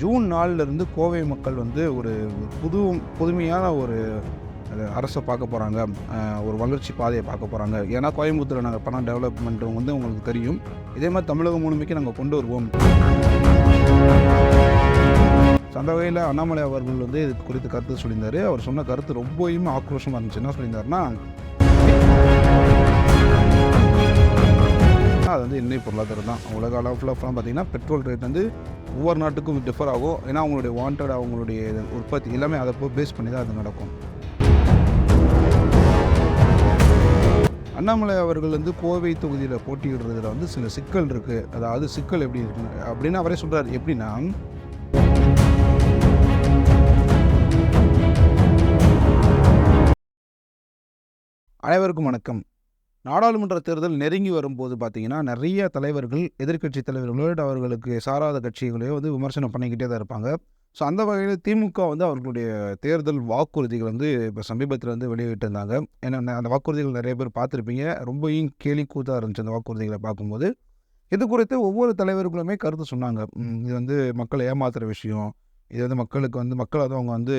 June நாலுலேருந்து கோவை மக்கள் வந்து ஒரு புது புதுமையான ஒரு அரசை பார்க்க போகிறாங்க ஒரு வளர்ச்சி பாதையை பார்க்க போகிறாங்க ஏன்னா கோயம்புத்தூரில் நாங்கள் பணம் டெவலப்மெண்ட் வந்து உங்களுக்கு தெரியும். இதே மாதிரி தமிழகம் முழுமைக்கு நாங்கள் கொண்டு வருவோம். அந்த வகையில் அண்ணாமலை அவர்கள் வந்து இது குறித்து கருத்து சொல்லியிருந்தார். அவர் சொன்ன கருத்து ரொம்பவும் ஆக்ரோஷமாக இருந்துச்சு. என்ன சொல்லியிருந்தாருன்னா அது வந்து எண்ணெய் பொருளாதாரம் தான். உலக அளவில் பார்த்தீங்கன்னா பெட்ரோல் ரேட் வந்து ஒவ்வொரு நாட்டுக்கும் டிஃபர் ஆகும். ஏன்னா அவங்களுடைய வாண்டட் அவங்களுடைய உற்பத்தி எல்லாமே அதை போய் பேஸ் பண்ணி தான் அது நடக்கும். அண்ணாமலை அவர்கள் வந்து கோவை தொகுதியில் போட்டியிடுறதுல வந்து சில சிக்கல் இருக்குது அதாவது சிக்கல் எப்படி இருக்கு? அப்படின்னு அவரே சொல்கிறார் எப்படின்னா அனைவருக்கும் வணக்கம். நாடாளுமன்ற தேர்தல் நெருங்கி வரும்போது பார்த்தீங்கன்னா நிறைய தலைவர்கள் எதிர்க்கட்சி தலைவர்களோ அவர்களுக்கு சாராத கட்சிகளையோ வந்து விமர்சனம் பண்ணிக்கிட்டே தான் இருப்பாங்க. ஸோ அந்த வகையில் திமுக வந்து அவர்களுடைய தேர்தல் வாக்குறுதிகள் வந்து இப்போ சமீபத்தில் வந்து வெளியிட்டிருந்தாங்க. ஏன்னா அந்த வாக்குறுதிகள் நிறைய பேர் பார்த்துருப்பீங்க. ரொம்பவும் கேலி கூத்தாக இருந்துச்சு அந்த வாக்குறுதிகளை பார்க்கும்போது. இது குறித்து ஒவ்வொரு தலைவர்களுமே கருத்து சொன்னாங்க. இது வந்து மக்களை ஏமாத்துகிற விஷயம். இது வந்து மக்களுக்கு வந்து மக்கள் வந்து அவங்க வந்து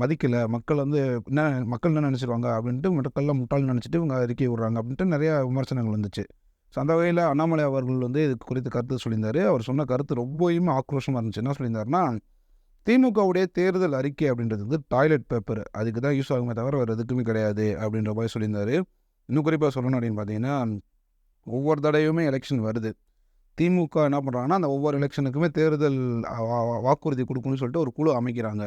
மதிக்கலை. மக்கள் வந்து என்ன மக்கள் என்ன நினச்சிருவாங்க அப்படின்ட்டு மக்கள்லாம் முட்டாள் நினச்சிட்டு இவங்க அறிக்கை விடுறாங்க அப்படின்ட்டு நிறையா விமர்சனங்கள் வந்துச்சு. ஸோ அந்த வகையில் அண்ணாமலை அவர்கள் வந்து இது குறித்து கருத்து சொல்லியிருந்தார். அவர் சொன்ன கருத்து ரொம்பவும் ஆக்ரோஷமாக இருந்துச்சு. என்ன சொல்லியிருந்தாருன்னா திமுகவுடைய தேர்தல் அறிக்கை அப்படின்றது வந்து டாய்லெட் பேப்பர் அதுக்கு தான் யூஸ் ஆகுமே தவிர வேறு எதுக்குமே கிடையாது அப்படின்ற மாதிரி சொல்லியிருந்தாரு. இன்னும் குறிப்பாக சொல்லணும் அப்படின்னு பார்த்தீங்கன்னா ஒவ்வொரு தடவையுமே எலெக்ஷன் வருது. திமுக என்ன பண்ணுறாங்கன்னா அந்த ஒவ்வொரு எலெக்ஷனுக்குமே தேர்தல் வாக்குறுதி கொடுக்கணும்னு சொல்லிட்டு ஒரு குழு அமைக்கிறாங்க.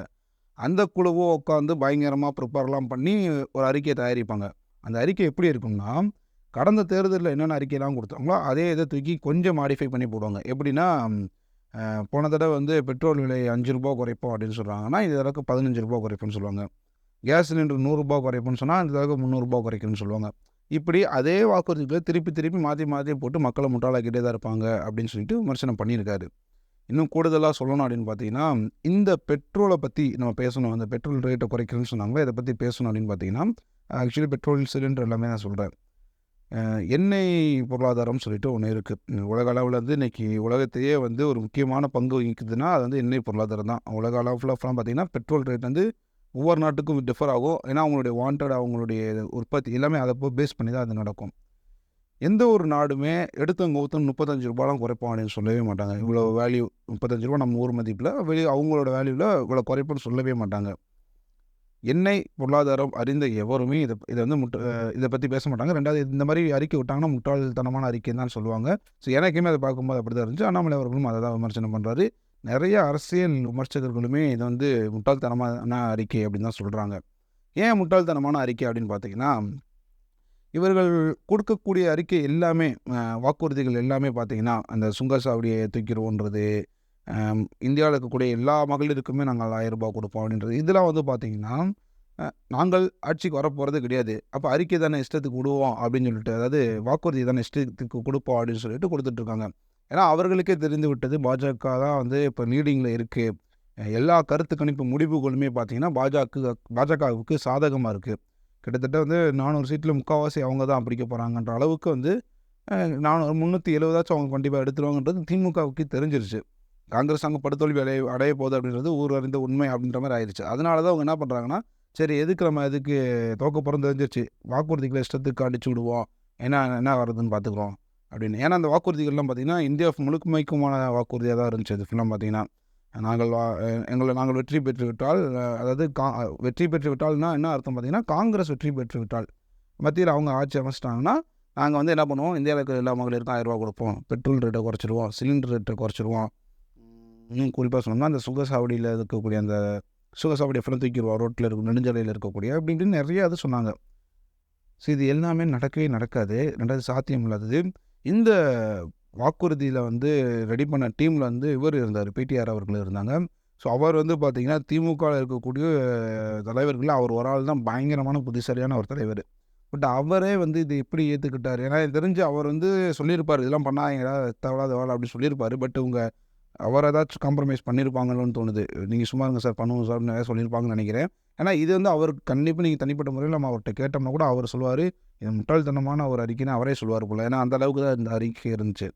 அந்த குழுவோ உட்காந்து பயங்கரமாக ப்ரிப்பேர்லாம் பண்ணி ஒரு அறிக்கையை தயாரிப்பாங்க. அந்த அறிக்கை எப்படி இருக்கும்னா கடந்த தேர்தலில் என்னென்ன அறிக்கையெல்லாம் கொடுத்தாங்களோ அதே இதை தூக்கி கொஞ்சம் மாடிஃபை பண்ணி போடுவாங்க. எப்படின்னா போன தடவை வந்து பெட்ரோல் விலை அஞ்சு ரூபா குறைப்போம் அப்படின்னு சொல்கிறாங்கன்னா இது தடவை பதினஞ்சு ரூபா குறைப்போன்னு சொல்லுவாங்க. கேஸ் சிலிண்டர் நூறுரூபா குறைப்போம்னு சொன்னால் இந்த தடவை முந்நூறுரூபா குறைக்கணும்னு சொல்லுவாங்க. இப்படி அதே வாக்குறுதிகளை திருப்பி திருப்பி மாற்றி மாற்றி போட்டு மக்களை முட்டாளாக்கிட்டே தான் இருப்பாங்க அப்படின்னு சொல்லிட்டு விமர்சனம் பண்ணியிருக்காரு. இன்னும் கூடுதலாக சொல்லணும் அப்படின்னு பார்த்தீங்கன்னா இந்த பெட்ரோலை பற்றி நம்ம பேசணும். அந்த பெட்ரோல் ரேட்டை குறைக்கணும்னு சொன்னாங்களே இதை பற்றி பேசணும் அப்படின்னு பார்த்தீங்கன்னா ஆக்சுவலி பெட்ரோல் சிலிண்டர் எல்லாமே நான் சொல்கிறேன் எண்ணெய் பொருளாதாரம்னு சொல்லிட்டு ஒன்று இருக்குது உலக அளவில் வந்து இன்றைக்கி உலகத்தையே வந்து ஒரு முக்கியமான பங்கு வகிக்குதுன்னா அது வந்து எண்ணெய் பொருளாதாரம் தான். உலக அளவில் பார்த்தீங்கன்னா பெட்ரோல் ரேட் வந்து ஒவ்வொரு நாட்டுக்கும் டிஃபர் ஆகும். ஏன்னா அவங்களுடைய வாண்டட் அவங்களுடைய உற்பத்தி எல்லாமே அதை போய் பேஸ் பண்ணி தான் அது நடக்கும். எந்த ஒரு நாடுமே எடுத்தவங்க ஒருத்தன் முப்பத்தஞ்சு ரூபாலாம் குறைப்போம் அப்படின்னு சொல்லவே மாட்டாங்க. இவ்வளோ வேல்யூ முப்பத்தஞ்சு ரூபா நம்ம ஊர் மதிப்பில் வெளி அவங்களோட வேல்யூவில் இவ்வளோ குறைப்புன்னு சொல்லவே மாட்டாங்க. எண்ணெய் பொருளாதாரம் அறிந்த எவருமே இதை இதை வந்து முட்ட இதை பற்றி பேச மாட்டாங்க. ரெண்டாவது இந்த மாதிரி அறிக்கை விட்டாங்கன்னா முட்டாள்தனமான அறிக்கைன்னு தான் சொல்லுவாங்க. ஸோ எனக்குமே அதை பார்க்கும்போது அப்படி தான் இருந்துச்சு. அண்ணாமலை அவர்களும் அதை தான் விமர்சனம் பண்ணுறாரு நிறைய அரசியல் விமர்சகர்களுமே இது வந்து முட்டாள்தனமான அறிக்கை அப்படின்னு தான் சொல்கிறாங்க ஏன் முட்டாள்தனமான அறிக்கை அப்படின்னு பார்த்தீங்கன்னா இவர்கள் கொடுக்கக்கூடிய அறிக்கை எல்லாமே வாக்குறுதிகள் எல்லாமே பார்த்தீங்கன்னா அந்த சுங்கசாவடியை தூக்கிடுவோன்றது இந்தியாவில் இருக்கக்கூடிய எல்லா மகளிருக்குமே நாங்கள் ஆயிரம் ரூபாய் கொடுப்போம் அப்படின்றது. இதெல்லாம் வந்து பார்த்தீங்கன்னா நாங்கள் ஆட்சிக்கு வரப்போகிறது கிடையாது. அப்போ அறிக்கை தானே இஷ்டத்துக்கு விடுவோம் அப்படின்னு சொல்லிட்டு அதாவது வாக்குறுதி தானே இஷ்டத்துக்கு கொடுப்போம் அப்படின்னு சொல்லிட்டு கொடுத்துட்ருக்காங்க ஏன்னா அவர்களுக்கே தெரிந்து விட்டது பாஜக தான் வந்து இப்போ லீடிங்கில் இருக்குது எல்லா கருத்து கணிப்பு முடிவுகளுமே பார்த்தீங்கன்னா பாஜக பாஜகவுக்கு சாதகமாக இருக்குது கிட்டத்தட்ட வந்து நானூறு சீட்டில் முக்கால்வாசி அவங்க தான் பிடிக்க போகிறாங்கன்ற அளவுக்கு வந்து நானூறு முந்நூற்றி எழுபதாச்சும் அவங்க கண்டிப்பாக எடுத்துருவாங்கன்றது திமுகவுக்கு தெரிஞ்சிருச்சு. காங்கிரஸ் அங்கே படுத்தோல்வி அடைய அடைய போகுது அப்படின்றது ஊர் அறிந்த உண்மை அப்படின்ற மாதிரி ஆயிடுச்சு அதனால தான் அவங்க என்ன பண்ணுறாங்கன்னா சரி எதுக்கு நம்ம எதுக்கு தோக்க தெரிஞ்சிருச்சு. வாக்குறுதிகளை இஷ்டத்துக்கு அடிச்சு விடுவோம். என்ன என்ன வருதுன்னு பார்த்துக்குறோம் அப்படின்னு. ஏன்னா அந்த வாக்குறுதிகள்லாம் பார்த்திங்கன்னா இந்தியா முழுக்கமைக்குமான வாக்குறுதியாக தான் இருந்துச்சு. அது ஃபுல்லாக பார்த்திங்கன்னா நாங்கள் வா எங்களை நாங்கள் வெற்றி பெற்றுவிட்டால் அதாவது கா வெற்றி பெற்றுவிட்டால்னா என்ன அர்த்தம் பார்த்தீங்கன்னா காங்கிரஸ் வெற்றி பெற்றுவிட்டால். மத்தியில் அவங்க ஆட்சி அமைச்சிட்டாங்கன்னா நாங்கள் வந்து என்ன பண்ணுவோம் இந்தியாவில் இருக்கிற எல்லா மகளிருக்கும் ஆயிரம் ரூபா கொடுப்போம்? பெட்ரோல் ரேட்டை குறைச்சிருவோம் சிலிண்டர் ரேட்டை குறைச்சிருவோம். இன்னும் குறிப்பாக சொன்னோம்னா அந்த சுகசாவடியில் இருக்கக்கூடிய அந்த சுகசாவடி எஃப்எம் தூக்கிடுவோம். ரோட்டில் இருக்கும் நெடுஞ்சாலையில் இருக்கக்கூடிய அப்படின்ட்டு நிறைய அது சொன்னாங்க. ஸோ இது எல்லாமே நடக்கவே நடக்காது. ரெண்டாவது சாத்தியம் இல்லாதது இந்த வாக்குறுதியில் வந்து ரெடி பண்ண டீமில் வந்து இவர் இருந்தார். பிடிஆர் அவர்கள் இருந்தாங்க. ஸோ அவர் வந்து பார்த்திங்கன்னா திமுகவில் இருக்கக்கூடிய தலைவர்களில் அவர் ஒரு ஆள் தான் பயங்கரமான புத்திசாலியான ஒரு தலைவர். பட் அவரே வந்து இது எப்படி ஏற்றுக்கிட்டார் ஏன்னா தெரிஞ்சு அவர் வந்து சொல்லியிருப்பார் இதெல்லாம் பண்ணாதீங்கடா தேவையில்லாத வேலை அப்படி சொல்லியிருப்பார். பட் உங்கள் அவர் ஏதாச்சும் காம்ப்ரமைஸ் பண்ணியிருப்பாங்களோன்னு தோணுது. நீங்கள் சும்மா இருங்க சார் பண்ணுவோம் சார் நிறையா சொல்லியிருப்பாங்கன்னு நினைக்கிறேன். ஏன்னா இது வந்து அவர் கண்டிப்பாக நீங்கள் தனிப்பட்ட முறையில் நம்ம அவர்கிட்ட கேட்டோம்னா கூட அவர் சொல்லுவார் இது முட்டாள்தனமான ஒரு அறிக்கைன்னு அவரே சொல்லுவார் போல். ஏன்னா அந்த அளவுக்கு தான் இந்த அறிக்கை இருந்துச்சு.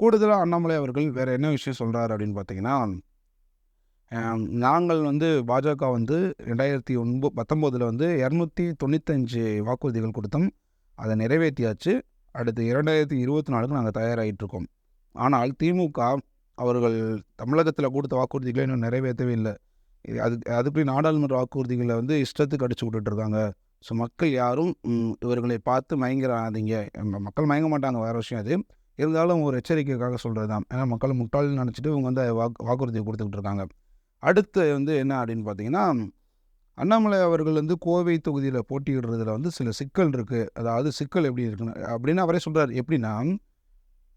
கூடுதலாக அண்ணாமலை அவர்கள் வேறு என்ன விஷயம் சொல்கிறாரு அப்படின்னு பார்த்தீங்கன்னா நாங்கள் வந்து பாஜக வந்து ரெண்டாயிரத்தி ஒன்பது பத்தொம்போதில் வந்து இரநூத்தி தொண்ணூத்தஞ்சு வாக்குறுதிகள் கொடுத்தோம். அதை நிறைவேற்றியாச்சு. அடுத்து இரண்டாயிரத்தி இருபத்தி நாலுக்கு நாங்கள் தயாராகிட்டுருக்கோம் ஆனால் திமுக அவர்கள் தமிழகத்தில் கொடுத்த வாக்குறுதிகளை இன்னும் நிறைவேற்றவே இல்லை. இது அது அதுபடி நாடாளுமன்ற வாக்குறுதிகளை வந்து இஷ்டத்துக்கு அடிச்சு விட்டுட்ருக்காங்க. ஸோ மக்கள் யாரும் இவர்களை பார்த்து மயங்கிறாதீங்க. மக்கள் மயங்க மாட்டாங்க. வேறு விஷயம் அது. இருந்தாலும் ஒரு எச்சரிக்கைக்காக சொல்கிறது தான். ஏன்னா மக்கள் முட்டாள்னு நினச்சிட்டு இவங்க வந்து வாக்கு வாக்குறுதி கொடுத்துக்கிட்டு இருக்காங்க அடுத்து வந்து என்ன அப்படின்னு பார்த்தீங்கன்னா அண்ணாமலை அவர்கள் வந்து கோவை தொகுதியில் போட்டியிடுறதுல வந்து சில சிக்கல் இருக்குது அதாவது சிக்கல் எப்படி இருக்குன்னு அப்படின்னு அவரே சொல்கிறார் எப்படின்னா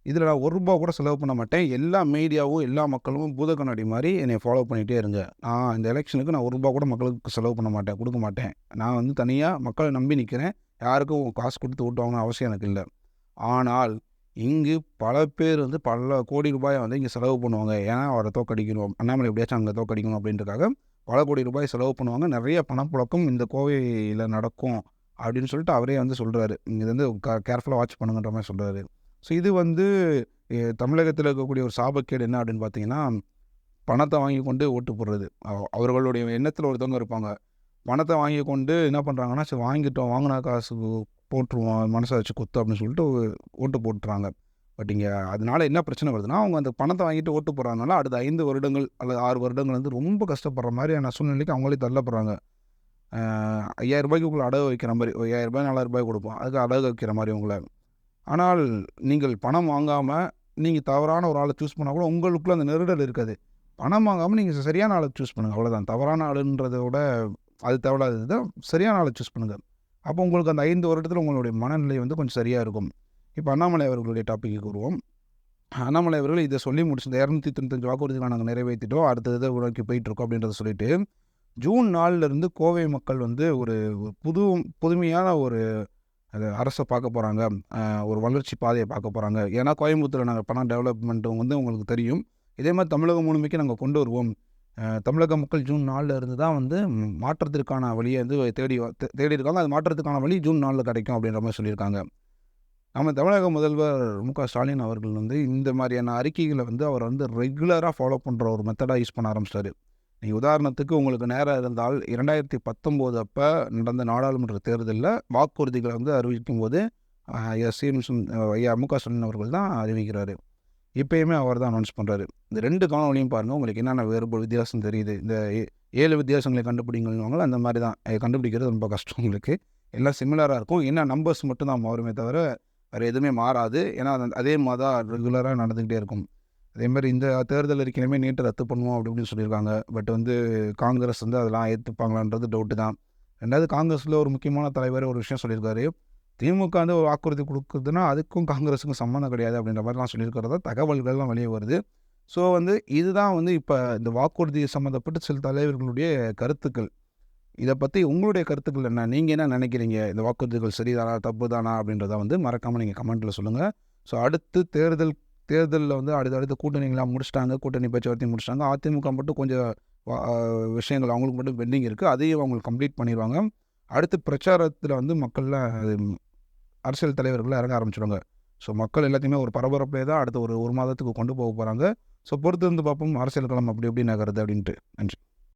இதில் நான் ஒரு ரூபா கூட செலவு பண்ண மாட்டேன். எல்லா மீடியாவும் எல்லா மக்களும் பூத கண்ணாடி மாதிரி என்னை ஃபாலோ பண்ணிகிட்டே இருங்க. நான் இந்த எலெக்ஷனுக்கு நான் ஒரு ரூபா கூட மக்களுக்கு செலவு பண்ண மாட்டேன் கொடுக்க மாட்டேன். நான் வந்து தனியாக மக்களை நம்பி நிற்கிறேன் யாருக்கும் காசு கொடுத்து ஓட்டுவாங்கன்னு அவசியம் எனக்கு இல்லை. ஆனால் இங்கு பல பேர் வந்து பல கோடி ரூபாயை வந்து இங்கே செலவு பண்ணுவாங்க. ஏன்னா அவரை தோக்கடிக்கணும் அண்ணாமலை எப்படியாச்சும் அங்கே தோக்கடிக்கணும் அப்படின்றதுக்காக பல கோடி ரூபாய் செலவு பண்ணுவாங்க. நிறைய பணப்புழக்கம் இந்த கோவையில் நடக்கும் அப்படின்னு சொல்லிட்டு அவரே வந்து சொல்கிறாரு இங்கே வந்து கேர்ஃபுல்லாக வாட்ச் பண்ணுங்கன்ற மாதிரி சொல்கிறாரு ஸோ இது வந்து தமிழகத்தில் இருக்கக்கூடிய ஒரு சாபக்கேடு என்ன அப்படின்னு பார்த்தீங்கன்னா பணத்தை வாங்கி கொண்டு ஓட்டு போடுறது. அவர்களுடைய எண்ணத்தில் ஒருத்தவங்க இருப்பாங்க. பணத்தை வாங்கி கொண்டு என்ன பண்ணுறாங்கன்னா சரி வாங்கிட்டோம் வாங்கினா காசு போட்டுருவோம் மனசை வச்சு குத்து அப்படின்னு சொல்லிட்டு ஓட்டு போட்டுறாங்க. பட் இங்கே அதனால் என்ன பிரச்சனை வருதுன்னா அவங்க அந்த பணத்தை வாங்கிட்டு ஓட்டு போடுறதுனால அடுத்த ஐந்து வருடங்கள் அல்லது ஆறு வருடங்கள் வந்து ரொம்ப கஷ்டப்படுற மாதிரியான சூழ்நிலைக்கு அவங்களே தள்ளப்படுறாங்க. ஆஹ் ஐயாயிரம் ரூபாய்க்கு உங்களை அடகு வைக்கிற மாதிரி ஒரு ஐயாயிரம் ரூபாய் நாலாயிரம் ரூபாய் கொடுப்போம். அதுக்கு அடகு வைக்கிற மாதிரி உங்களை ஆனால் நீங்கள் பணம் வாங்காமல் நீங்கள் தவறான ஒரு ஆளை சூஸ் பண்ணால் கூட உங்களுக்குள்ள அந்த நெருடல் இருக்காது. பணம் வாங்காமல் நீங்கள் சரியான ஆளை சூஸ் பண்ணுங்கள் அவ்வளோதான் தவறான ஆளுன்றதை விட அது தேவையில்லாதது தான். சரியான ஆளை சூஸ் பண்ணுங்கள் அப்போ உங்களுக்கு அந்த ஐந்து வருடத்தில் உங்களுடைய மனநிலை வந்து கொஞ்சம் சரியாக இருக்கும். இப்போ அண்ணாமலை அவர்களுடைய டாப்பிக்கு வருவோம். அண்ணாமலை அவர்கள் இதை சொல்லி முடிச்சிருந்த இரநூத்தி தொண்ணூத்தஞ்சு வாக்குறுதிகளை நாங்கள் நிறைவேற்றிட்டோம் அடுத்தது இதை நோக்கி போயிட்டுருக்கோம் அப்படின்றத சொல்லிட்டு ஜூன் நாலுல இருந்து கோவை மக்கள் வந்து ஒரு புது புதுமையான ஒரு அது அரசை பார்க்க போகிறாங்க ஒரு வளர்ச்சி பாதையை பார்க்க போகிறாங்க ஏன்னா கோயம்புத்தூரில் நாங்கள் பணம் டெவலப்மெண்ட் வந்து உங்களுக்கு தெரியும். இதே மாதிரி தமிழகம் முழுமைக்கு நாங்கள் கொண்டு வருவோம். தமிழக மக்கள் ஜூன் நாலில் இருந்து தான் வந்து மாற்றத்திற்கான வழியை வந்து தேடி தேடி இருக்காங்க. அது மாற்றத்துக்கான வழி ஜூன் நாலில் கிடைக்கும் அப்படின்ற மாதிரி சொல்லியிருக்காங்க. நம்ம தமிழக முதல்வர் மு க ஸ்டாலின் அவர்கள் வந்து இந்த மாதிரியான அறிக்கைகளை வந்து அவர் வந்து ரெகுலராக ஃபாலோ பண்ணுற ஒரு மெத்தடாக யூஸ் பண்ண ஆரம்பிச்சிட்டாரு. உதாரணத்துக்கு உங்களுக்கு நேரம் இருந்தால் இரண்டாயிரத்தி பத்தொம்போது அப்போ நடந்த நாடாளுமன்ற தேர்தலில் வாக்குறுதிகளை வந்து அறிவிக்கும் போது சிஎம் ஐயா மு க. ஸ்டாலின் அவர்கள் தான் அறிவிக்கிறாரு. இப்பயுமே அவர் தான் அனௌன்ஸ் பண்ணுறாரு இந்த ரெண்டு காணொலியும் பாருங்கள் உங்களுக்கு என்னென்ன வேறுபாடு வித்தியாசம் தெரியுது? இந்த ஏ- ஏழு வித்தியாசங்களை கண்டுபிடிங்கன்னு அந்த மாதிரி தான். கண்டுபிடிக்கிறது ரொம்ப கஷ்டம் உங்களுக்கு. எல்லாம் சிமிலராக இருக்கும். என்ன நம்பர்ஸ் மட்டும் தான் மாறுமே தவிர வேறு எதுவுமே மாறாது. ஏன்னா அதே மாதிரி தான் ரெகுலராக நடந்துக்கிட்டே இருக்கும். அதே மாதிரி இந்த தேர்தல் அறிக்கையிலுமே நீட்டை ரத்து பண்ணுவோம் அப்படி சொல்லியிருக்காங்க. பட் வந்து காங்கிரஸ் வந்து அதெல்லாம் ஏற்றுப்பாங்களான்றது டவுட்டு தான். ரெண்டாவது காங்கிரஸில் ஒரு முக்கியமான தலைவர் ஒரு விஷயம் சொல்லியிருக்காரு. திமுக வந்து ஒரு வாக்குறுதி கொடுக்குதுன்னா அதுக்கும் காங்கிரஸுக்கும் சம்மந்தம் கிடையாது அப்படின்ற மாதிரிலாம் சொல்லியிருக்கிறதா தகவல்கள்லாம் வெளியே வருது. ஸோ வந்து இதுதான் வந்து இப்போ இந்த வாக்குறுதி சம்மந்தப்பட்டு சில தலைவர்களுடைய கருத்துக்கள். இதை பற்றி உங்களுடைய கருத்துக்கள் என்ன? நீங்கள் என்ன நினைக்கிறீங்க? இந்த வாக்குறுதிகள் சரிதானா? தப்பு தானா அப்படின்றத வந்து மறக்காமல் நீங்கள் கமெண்ட்டில் சொல்லுங்கள் ஸோ அடுத்து தேர்தல் தேர்தலில் வந்து அடுத்த அடுத்த கூட்டணிகளாம் முடிச்சிட்டாங்க கூட்டணி பேச்சுவார்த்தை முடிச்சிட்டாங்க. அதிமுக மட்டும் கொஞ்சம் வா- விஷயங்கள் அவங்களுக்கு மட்டும் பெண்டிங் இருக்குது அதையும் அவங்க கம்ப்ளீட் பண்ணிடுவாங்க. அடுத்து பிரச்சாரத்தில் வந்து மக்கள்லாம் அது அரசியல் தலைவர்கள் இறங்க ஆரம்பிச்சிடுவாங்க ஸோ மக்கள் எல்லாத்தையுமே ஒரு பரபரப்பிலே தான் அடுத்த ஒரு ஒரு மாதத்துக்கு கொண்டு போக போகிறாங்க ஸோ பொறுத்து இருந்து பார்ப்போம் அரசியல் களம் அப்படி எப்படி நகருது அப்படின்ட்டு. நன்றி.